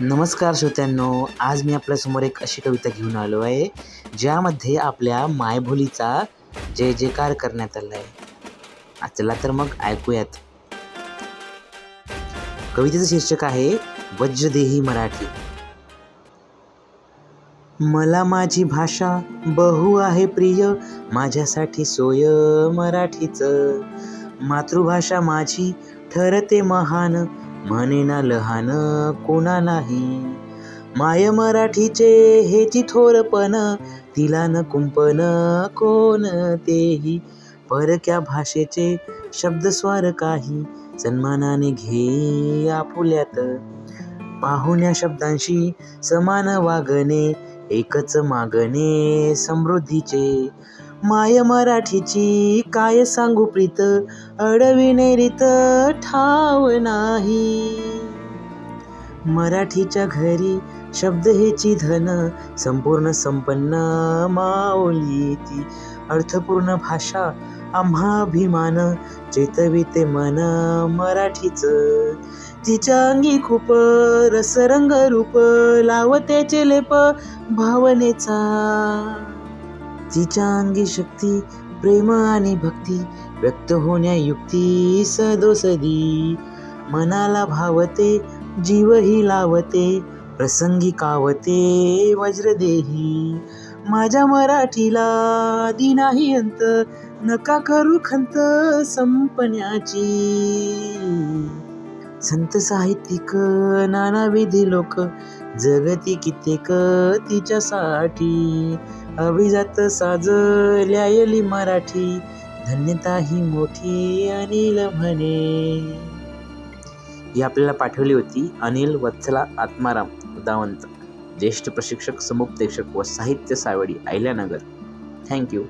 नमस्कार श्रोत्यांनो आज मी आपल्यासमोर एक अशी कविता घेऊन आलो आहे ज्यामध्ये आपल्या मायबोलीचा जय जयकार करण्यात आला आहे. चला तर मग ऐकूयात. कवितेचं शीर्षक आहे वज्रदेही मराठी. मला माझी भाषा बहु आहे प्रिय माझ्यासाठी सोय मराठीचं. मातृभाषा माझी ठरते महान म्हणेना लहान कोणा नाही. माय मराठीचे हेची थोरपण तिला न कुंपण कोणतेही परक्या भाषेचे शब्दस्वार काही सन्मानाने घे आपुल्यात. पाहुण्या शब्दांशी समान वागणे एकच मागणे समृद्धीचे. माय मराठीची काय सांगू प्रीत? अडविणे रीत ठाव नाही. मराठीच्या घरी शब्द हेची धन संपूर्ण संपन्न माऊली ती अर्थपूर्ण भाषा आम्हा अभिमान चेतविते मन मराठीचं. तिच्या अंगी खूप रसरंग रूप लावतेचे लेप भावनेचा. तिच्या अंगी शक्ती प्रेम आणि भक्ती व्यक्त होण्या युक्ती सदोसदी. मनाला भावते जीवही लावते प्रसंगी कावते वज्रदेही. माझ्या मराठीला दी नाही अंत नका करू खंत संपण्याची संत साहित्यिक नानाविधी लोक जगती कित्येक तिच्यासाठी. अभिजात साज ल्यायली मराठी धन्यता ही मोठी अनिल म्हणे. ही आपल्याला पाठवली होती अनिल वत्सला आत्माराम उदावंत ज्येष्ठ प्रशिक्षक समुपदेशक व साहित्य सावडी अहिल्यानगर. थँक्यू